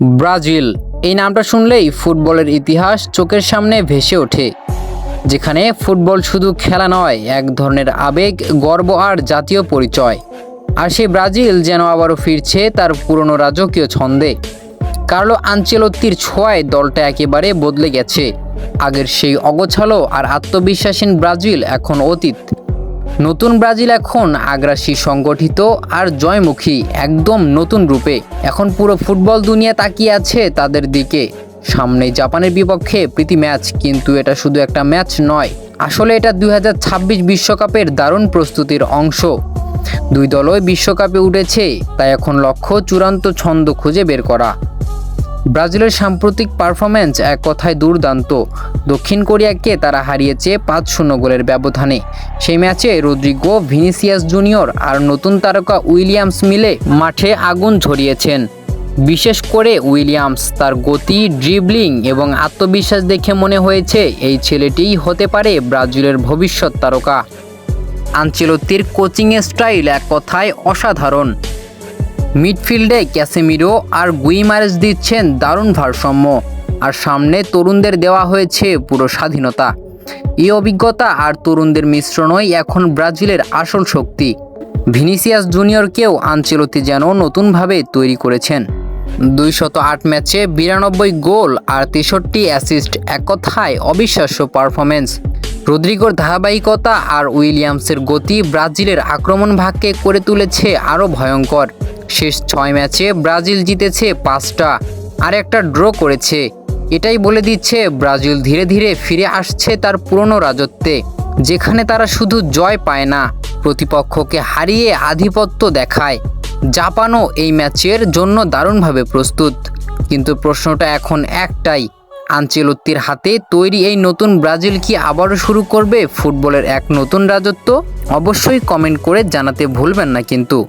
Brazil. এই নামটা শুনলেই ফুটবলের ইতিহাস চোখের সামনে ভেসে ওঠে, যেখানে ফুটবল শুধু খেলা নয়, এক ধরনের আবেগ, গর্ব আর জাতীয় পরিচয়। আর সেই ব্রাজিল যেন আবারও ফিরছে তার পুরনো রাজকীয় ছন্দে। কার্লো আঞ্চেলত্তির ছোঁয়ায় দলটা একেবারে বদলে গেছে। আগের সেই অগোছালো আর আত্মবিশ্বাসীন ব্রাজিল এখন অতীত। নতুন ব্রাজিল এখন আগ্রাসী সংগঠিত আর জয়মুখী একদম নতুন রূপে। এখন পুরো ফুটবল দুনিয়া তাকিয়ে আছে তাদের দিকে। সামনে জাপানের বিপক্ষে প্রীতি ম্যাচ, কিন্তু এটা শুধু একটা ম্যাচ নয়। আসলে এটা দুই বিশ্বকাপের দারুণ প্রস্তুতির অংশ। দুই দলই বিশ্বকাপে উঠেছে, তাই এখন লক্ষ্য চূড়ান্ত ছন্দ খুঁজে বের করা। ব্রাজিলের সাম্প্রতিক পারফরম্যান্স এক কথায় দুর্দান্ত। দক্ষিণ কোরিয়াকে তারা হারিয়েছে পাঁচ শূন্য গোলের ব্যবধানে। সেই ম্যাচে রদ্রিগো ভিনিসিয়াস জুনিয়র আর নতুন তারকা উইলিয়ামস মিলে মাঠে আগুন ঝরিয়েছেন বিশেষ করে উইলিয়ামস তার গতি, ড্রিবলিং এবং আত্মবিশ্বাস দেখে মনে হয়েছে এই ছেলেটিই হতে পারে ব্রাজিলের ভবিষ্যৎ তারকা। আঞ্চেলত্তির কোচিংয়ের স্টাইল এক কথায় অসাধারণ। মিডফিল্ডে ক্যাসেমিরো আর গুইমারেস দিচ্ছেন দারুণ ভারসাম্য। আর সামনে তরুণদের দেওয়া হয়েছে পুরো স্বাধীনতা। এই অভিজ্ঞতা আর তরুণদের মিশ্রণই এখন ব্রাজিলের আসল শক্তি। ভিনিসিয়াস জুনিয়রকেও আঞ্চেলতি যেন নতুনভাবে তৈরি করেছেন। দুইশত আট ম্যাচে বিরানব্বই গোল আর তেষট্টি অ্যাসিস্ট এক কথায় অবিশ্বাস্য পারফরমেন্স রদ্রিগোর ধারাবাহিকতা আর উইলিয়ামসের গতি ব্রাজিলের আক্রমণ ভাগকে করে তুলেছে আরও ভয়ঙ্কর। শেষ ছয় ম্যাচে ব্রাজিল জিতেছে পাঁচটা, আর একটা ড্র করেছে। এটাই বলে দিচ্ছে, ব্রাজিল ধীরে ধীরে ফিরে আসছে তার পুরনো রাজত্বে, যেখানে তারা শুধু জয় পায় না, প্রতিপক্ষকে হারিয়ে আধিপত্য দেখায়। জাপানও এই ম্যাচের জন্য দারুণভাবে প্রস্তুত। কিন্তু প্রশ্নটা এখন একটাই, আঞ্চেলত্তির হাতে তৈরি এই নতুন ব্রাজিল কি আবারও শুরু করবে ফুটবলের এক নতুন রাজত্ব? অবশ্যই কমেন্ট করে জানাতে ভুলবেন না কিন্তু।